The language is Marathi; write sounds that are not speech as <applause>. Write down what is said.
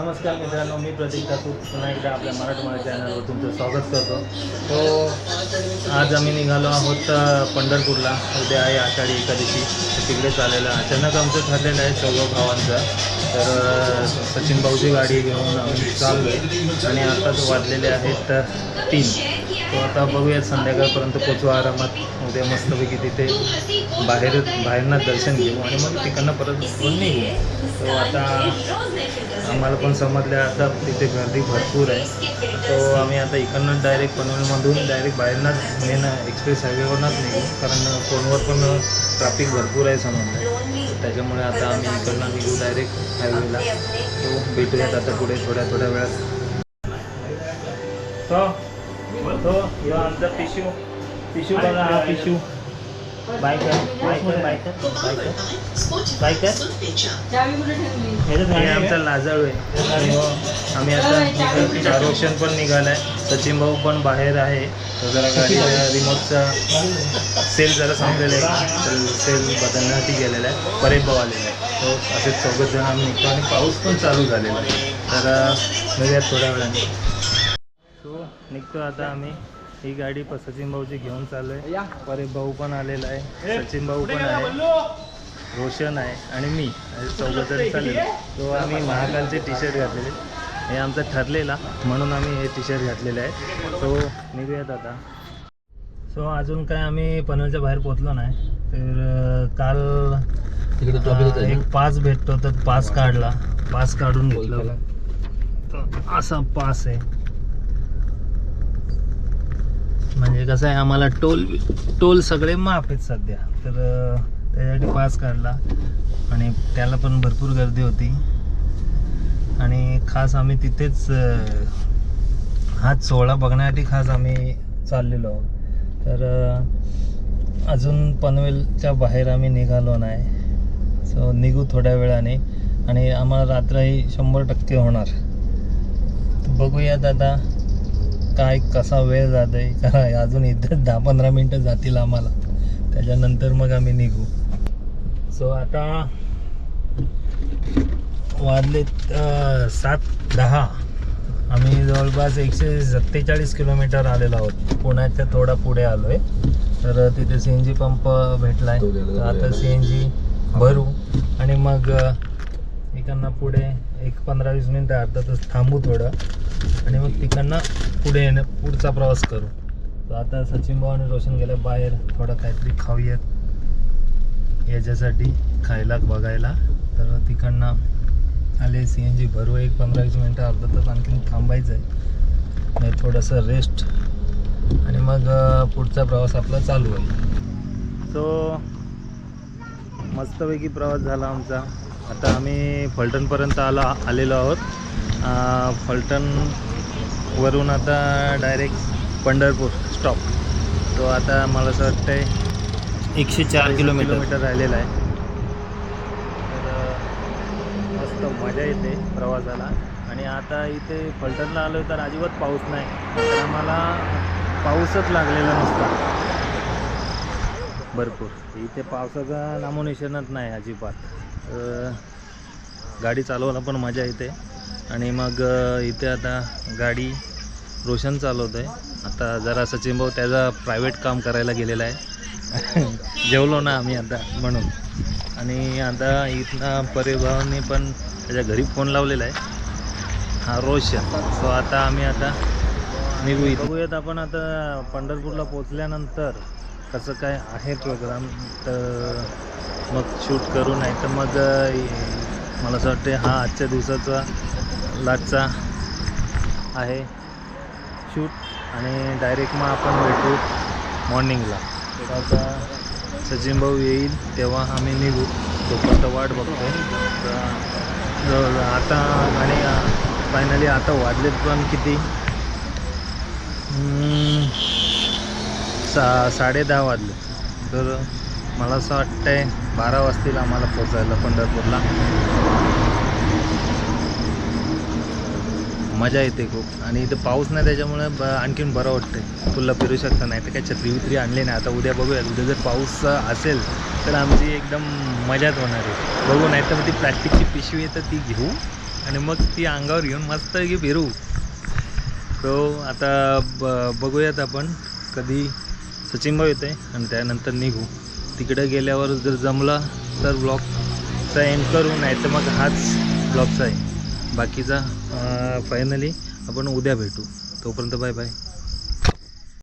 नमस्कार मित्रांनो मी प्रतीक ठाकूर पुन्हा एकदा आपल्या मराठवाडा चॅनलवर तुमचं स्वागत करतो. तो आज आम्ही निघालो आहोत पंढरपूरला. उद्या आहे आषाढी एकादशी. तिकडे चाललेलं अचानक आमचं ठरलेलं आहे चौघ भावांचं. तर सचिन भाऊची गाडी घेऊन आम्ही चाललो आहे आणि आताच वाजलेले आहेत तीन. तो आता बघूया संध्याकाळपर्यंत पोचू आरामात. उद्या मस्तपैकी तिथे बाहेर बाहेरनं दर्शन घेऊ. आणि मग तिकडनं परत घेऊन निघू तो आता आम्हाला पण समजलं आता तिथे गर्दी भरपूर आहे. तो आम्ही आता इकडनं डायरेक्ट पनवेलमधून डायरेक्ट बाहेरनंच मेन एक्सप्रेस हायवेवरनंच निघू. कारण फोनवर पण ट्रॅफिक भरपूर आहे समजलं. त्याच्यामुळे आता आम्ही इकडनं निघू डायरेक्ट हायवेला तो भेटूयात आता पुढे थोड्या थोड्या वेळात. तो तो ह्यो आमचा पिशू. पिशू बघा हा Pishu. Biker. Biker biker. Biker. Biker चावी कुठे ठेवली हे आमचा लाजाळू आहे. आणि हो, आम्ही आता रोशन पण निघालाय. सचिन भाऊ पण बाहेर आहे. तो जरा <laughs> रिमोटचा सेल जरा संपलेला आहे. तर सेल बदलण्यासाठी गेलेला आहे. परेश भाऊ आलेला आहे. तो असे चौघत जण आम्ही निघतो आणि पाऊस पण चालू झालेला आहे. तर मिळूयात थोड्या वेळाने. निघतो आता आम्ही. ही गाडी प- सचिन भाऊची घेऊन चालू आहे परेश भाऊ पण आलेला आहे. सचिन भाऊ पण आहे. रोशन आहे आणि मी. चौघं जण चाललेलो. तो आम्ही महाकालचे टी शर्ट घातलेले. हे आमचं ठरलेला. म्हणून आम्ही हे टी शर्ट घातलेले आहे. तो निघूयात आता. सो अजून काय आम्ही पनवेलच्या बाहेर पोचलो नाही. तर काल एक पास भेटतो तर पास काढला. पास काढून घेतला. असा पास आहे. म्हणजे कसं आहे आम्हाला टोल टोल सगळे माफ आहेत सध्या. तर त्याच्यासाठी पास काढला. आणि त्याला पण भरपूर गर्दी होती. आणि खास आम्ही तिथेच हा सोहळा बघण्यासाठी खास आम्ही चाललेलो आहोत. तर अजून पनवेलच्या बाहेर आम्ही निघालो नाही. सो निघू थोड्या वेळाने. आणि आम्हाला रात्रही शंभर टक्के होणार. बघूया बघूयात आता. काय कसा वेळ जात आहे कारण अजून इथं दहा पंधरा मिनटं जातील आम्हाला. त्याच्यानंतर मग आम्ही निघू. सो आता वाजलेत सात दहा. आम्ही जवळपास एकशे सत्तेचाळीस किलोमीटर आलेलो आहोत. पुण्याच्या थोडा पुढे आलो आहे तर तिथे सी एन जी पंप भेटला आहे आता सी एन जी भरू. आणि मग इकडनं पुढे एक पंधरा वीस मिनटं अर्धा तास थांबू थोडं. आणि मग तिकडनं पुढे येणं पुढचा प्रवास करू. तर आता सचिन भाऊ आणि रोशन गेले बाहेर. थोडं काहीतरी खाऊयात. याच्यासाठी खायला बघायला. तर तिकडनं आले सी एन जी. भरू एक पंधरा वीस मिनटं अर्धा तास आणखीन थांबायचं आहे नाही थोडंसं रेस्ट आणि मग पुढचा प्रवास आपला चालू आहे सो मस्तपैकी प्रवास झाला आमचा. आता आम्ही फलटणपर्यंत आला आलेलो आहोत. फलटण फलटणवरून आता डायरेक्ट पंढरपूर स्टॉप तो आता मला असं वाटतंय एकशे चार किलोमीटर. किलोमीटर राहिलेला आहे. तर मस्त मजा येते प्रवासाला. आणि आता इथे फलटणला आलो तर अजिबात पाऊस नाही. तर आम्हाला पाऊसच लागलेला नसता. भरपूर. इथे पावसाचा नामोनिशाणच नाही अजिबात. गाडी चालवायला पण मजा येते. आणि मग इथे आता गाडी रोशन चालवतो आहे आता जरा सचिन भाऊ त्याचा प्रायव्हेट काम करायला गेलेला आहे. <laughs> जेवलो ना आम्ही आता म्हणून. आणि आता इथनं परिभावाने पण त्याच्या घरी फोन लावलेला आहे. हा रोशन. सो आता आम्ही आता निघू इथे बघूयात आपण आता पंढरपूरला पोचल्यानंतर कसं काय आहे प्रोग्राम तर मग शूट करू नाही तर मग मला असं वाटते हा आजच्या दिवसाचा लाटचा आहे. शूट आणि डायरेक्ट मग आपण भेटू मॉर्निंगला आता सचिन भाऊ येईल तेव्हा आम्ही निघू. तोपर्यंत वाट बघतो तर आता आणि फायनली आता वाढलेत पण किती? सा साडे दहा वाजले. तर मला असं वाटतं आहे बारा वाजतील आम्हाला पोचायला पंढरपूरला. मजा येते खूप. आणि इथं पाऊस नाही त्याच्यामुळे ब आणखीन बरं वाटतं फुलं फिरू शकता नाही तर काय छत्री वित्री आणली नाही. आता उद्या बघूया उद्या जर पाऊस असेल तर आमची एकदम मजाच होणार आहे. बघू नाही तर मग ती प्लॅस्टिकची पिशवी आहे तर ती घेऊ आणि मग ती अंगावर घेऊन मस्त की फिरू. तो आता ब बघूयात आपण कधी सचिन येते आणि त्यानंतर निघू. तिकडं गेल्यावर जर जमलं तर ब्लॉगचा एंड करू नाही तर मग हाच ब्लॉगचा आहे. बाकीचा फायनली आपण उद्या भेटू. तोपर्यंत बाय बाय